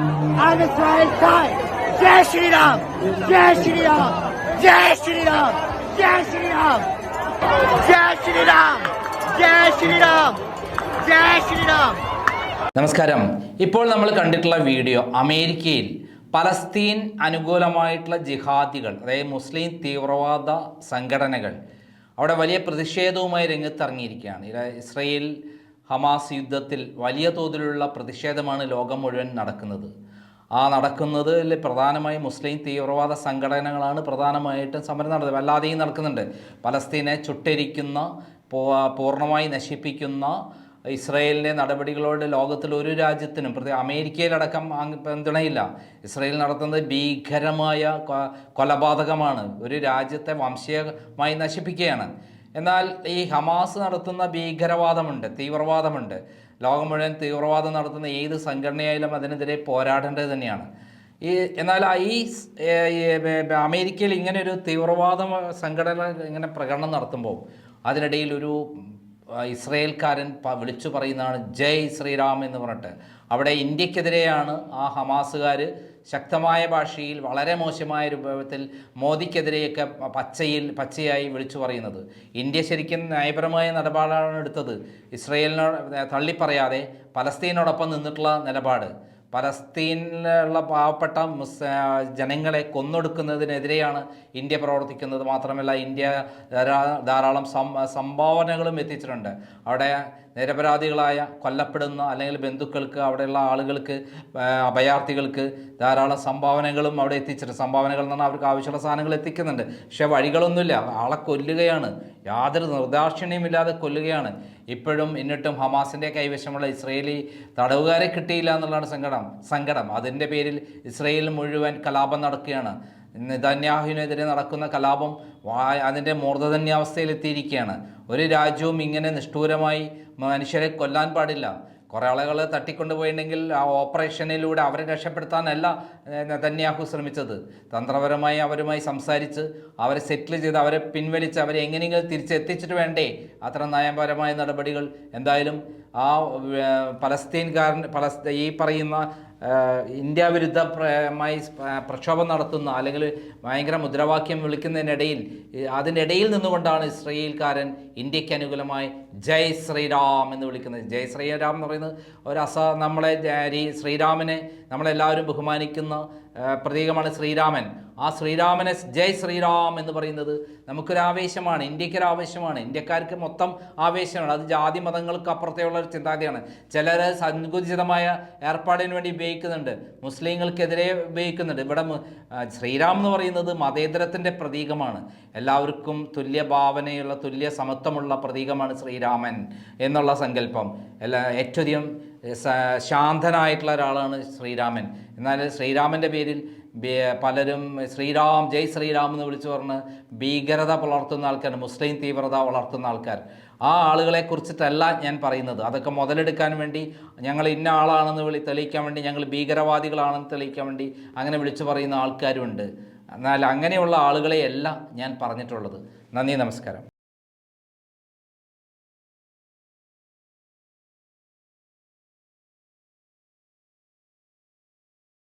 Israel's side. Jai Shri Ram! Jai Shri Ram! Jai Shri Ram! Jai Shri Ram! Jai Shri Ram! Jai Shri Ram! Jai Shri Ram! നമസ്കാരം ഇപ്പോൾ നമ്മൾ കണ്ടിട്ടുള്ള video അമേരിക്കയിൽ Palestine അനുകൂലമായിട്ടുള്ള ജിഹാദികൾ അതായത് മുസ്ലിം തീവ്രവാദ സംഘടനകൾ അവിടെ വലിയ പ്രതിഷേധവുമായി രംഗത്തിറങ്ങിയിരിക്കുകയാണ് ഇസ്രയേൽ ഹമാസ് യുദ്ധത്തിൽ വലിയ തോതിലുള്ള പ്രതിഷേധമാണ് ലോകം മുഴുവൻ നടക്കുന്നത്. ആ നടക്കുന്നതിൽ പ്രധാനമായും മുസ്ലിം തീവ്രവാദ സംഘടനകളാണ് പ്രധാനമായിട്ടും സമരം നടത്തുന്നത്. അല്ലാതെയും നടക്കുന്നുണ്ട്. പലസ്തീനെ ചുട്ടരിക്കുന്ന പൂർണമായി നശിപ്പിക്കുന്ന ഇസ്രയേലിന്റെ നടപടികളോട് ലോകത്തിൽ ഒരു രാജ്യത്തിനും പ്രത്യേക അമേരിക്കയിലടക്കം പിന്തുണയില്ല. ഇസ്രയേൽ നടത്തുന്നത് ഭീകരമായ കൊലപാതകമാണ്. ഒരു രാജ്യത്തെ വംശീയമായി നശിപ്പിക്കുകയാണ്. എന്നാൽ ഈ ഹമാസ് നടത്തുന്ന ഭീകരവാദമുണ്ട് തീവ്രവാദമുണ്ട്. ലോകം മുഴുവൻ തീവ്രവാദം നടത്തുന്ന ഏത് സംഘടനയായാലും അതിനെതിരെ പോരാടേണ്ടത് തന്നെയാണ്. ഈ എന്നാൽ ഈ അമേരിക്കയിൽ ഇങ്ങനെ ഒരു തീവ്രവാദ സംഘടന ഇങ്ങനെ പ്രകടനം നടത്തുമ്പോൾ അതിനിടയിൽ ഒരു ഇസ്രയേൽക്കാരൻ വിളിച്ചു പറയുന്നതാണ് ജയ് ശ്രീറാം എന്ന് പറഞ്ഞിട്ട്. അവിടെ ഇന്ത്യക്കെതിരെയാണ് ആ ഹമാസുകാർ ശക്തമായ ഭാഷയിൽ വളരെ മോശമായ രൂപത്തിൽ മോദിക്കെതിരെയൊക്കെ പച്ചയിൽ പച്ചയായി വിളിച്ചു പറയുന്നത്. ഇന്ത്യ ശരിക്കും നയപരമായ നിലപാടാണ് എടുത്തത്. ഇസ്രയേലിനോട് തള്ളിപ്പറയാതെ പലസ്തീനോടൊപ്പം നിന്നിട്ടുള്ള നിലപാട്. പലസ്തീനിലുള്ള പാവപ്പെട്ട മുസ് ജനങ്ങളെ കൊന്നൊടുക്കുന്നതിനെതിരെയാണ് ഇന്ത്യ പ്രവർത്തിക്കുന്നത് മാത്രമല്ല ഇന്ത്യ ധാരാ- ധാരാളം സംഭാവനകളും എത്തിച്ചിട്ടുണ്ട്. അവിടെ നിരപരാധികളായ കൊല്ലപ്പെടുന്ന അല്ലെങ്കിൽ ബന്ധുക്കൾക്ക് അവിടെയുള്ള ആളുകൾക്ക് അഭയാർത്ഥികൾക്ക് ധാരാളം സംഭാവനകളും അവിടെ എത്തിച്ചിട്ടുണ്ട്. സംഭാവനകൾ എന്ന് പറഞ്ഞാൽ അവർക്ക് ആവശ്യമുള്ള സാധനങ്ങൾ എത്തിക്കുന്നുണ്ട്. പക്ഷേ വഴികളൊന്നുമില്ല. ആളെ കൊല്ലുകയാണ്. യാതൊരു നിർദാക്ഷിണ്യമില്ലാതെ കൊല്ലുകയാണ്. ഇപ്പോഴും എന്നിട്ടും ഹമാസിന്റെ കൈവശമുള്ള ഇസ്രയേലി തടവുകാരെ കിട്ടിയില്ല എന്നുള്ളതാണ് സങ്കടം. സങ്കടം. അതിന്റെ പേരിൽ ഇസ്രയേൽ മുഴുവൻ കലാപം നടക്കുകയാണ്. നെതന്യാഹുവിനെതിരെ നടക്കുന്ന കലാപം അതിന്റെ മൂർധന്യാവസ്ഥയിലെത്തിയിരിക്കുകയാണ്. ഒരു രാജ്യവും ഇങ്ങനെ നിഷ്ഠൂരമായി മനുഷ്യരെ കൊല്ലാൻ പാടില്ല. കുറേ ആളുകൾ തട്ടിക്കൊണ്ടുപോയിട്ടുണ്ടെങ്കിൽ ആ ഓപ്പറേഷനിലൂടെ അവരെ രക്ഷപ്പെടുത്താനല്ല നെതന്യാഹു ശ്രമിച്ചത്. തന്ത്രപരമായി അവരുമായി സംസാരിച്ച് അവരെ സെറ്റിൽ ചെയ്ത് അവരെ പിൻവലിച്ച് അവരെ എങ്ങനെയെങ്കിലും തിരിച്ചെത്തിച്ചിട്ട് വേണ്ടേ? അത്ര നയപരമായ നടപടികൾ എന്തായാലും ആ പലസ്തീൻകാരൻ പലസ് ഈ പറയുന്ന ഇന്ത്യ വിരുദ്ധമായി പ്രക്ഷോഭം നടത്തുന്ന അല്ലെങ്കിൽ ഭയങ്കര മുദ്രാവാക്യം വിളിക്കുന്നതിനിടയിൽ അതിനിടയിൽ നിന്നുകൊണ്ടാണ് ഇസ്രയേൽക്കാരൻ ഇന്ത്യയ്ക്ക് അനുകൂലമായി ജയ് ശ്രീരാം എന്ന് വിളിക്കുന്നത്. ജയ് ശ്രീരാം എന്ന് പറയുന്നത് ഒരു അസ നമ്മളെ ശ്രീരാമനെ നമ്മളെല്ലാവരും ബഹുമാനിക്കുന്ന പ്രതീകമാണ് ശ്രീരാമൻ. ആ ശ്രീരാമനെ ജയ് ശ്രീരാം എന്ന് പറയുന്നത് നമുക്കൊരു ആവേശമാണ് ഇന്ത്യക്കൊരു ആവേശമാണ്. ഇന്ത്യക്കാർക്ക് മൊത്തം ആവേശമാണ്. അത് ജാതി മതങ്ങൾക്ക് അപ്പുറത്തെയുള്ള ഒരു ചിന്താഗതിയാണ്. ചിലർ സങ്കുചിതമായ ഏർപ്പാടിന് വേണ്ടി ഉപയോഗിക്കുന്നുണ്ട്. മുസ്ലിങ്ങൾക്കെതിരെ ഉപയോഗിക്കുന്നുണ്ട്. ഇവിടെ ശ്രീരാം എന്ന് പറയുന്നത് മതേതരത്തിന്റെ പ്രതീകമാണ്. എല്ലാവർക്കും തുല്യ ഭാവനയുള്ള തുല്യ സമത്വമുള്ള പ്രതീകമാണ് ശ്രീരാമൻ എന്നുള്ള സങ്കല്പം. എല്ലാ ഏറ്റവും ശാന്തനായിട്ടുള്ള ഒരാളാണ് ശ്രീരാമൻ. എന്നാൽ ശ്രീരാമന്റെ പേരിൽ പലരും ശ്രീരാം ജയ് ശ്രീരാം എന്ന് വിളിച്ചു പറഞ്ഞ് ഭീകരത വളർത്തുന്ന ആൾക്കാർ മുസ്ലിം തീവ്രത വളർത്തുന്ന ആൾക്കാർ. ആ ആളുകളെ കുറിച്ചിട്ടല്ല ഞാൻ പറയുന്നത്. അതൊക്കെ മുതലെടുക്കാൻ വേണ്ടി ഞങ്ങൾ ഇന്ന ആളാണെന്ന് വിളി തെളിയിക്കാൻ വേണ്ടി ഞങ്ങൾ ഭീകരവാദികളാണെന്ന് തെളിയിക്കാൻ വേണ്ടി അങ്ങനെ വിളിച്ചു പറയുന്ന ആൾക്കാരുണ്ട്. എന്നാൽ അങ്ങനെയുള്ള ആളുകളെയല്ല ഞാൻ പറഞ്ഞിട്ടുള്ളത്. നന്ദി നമസ്കാരം.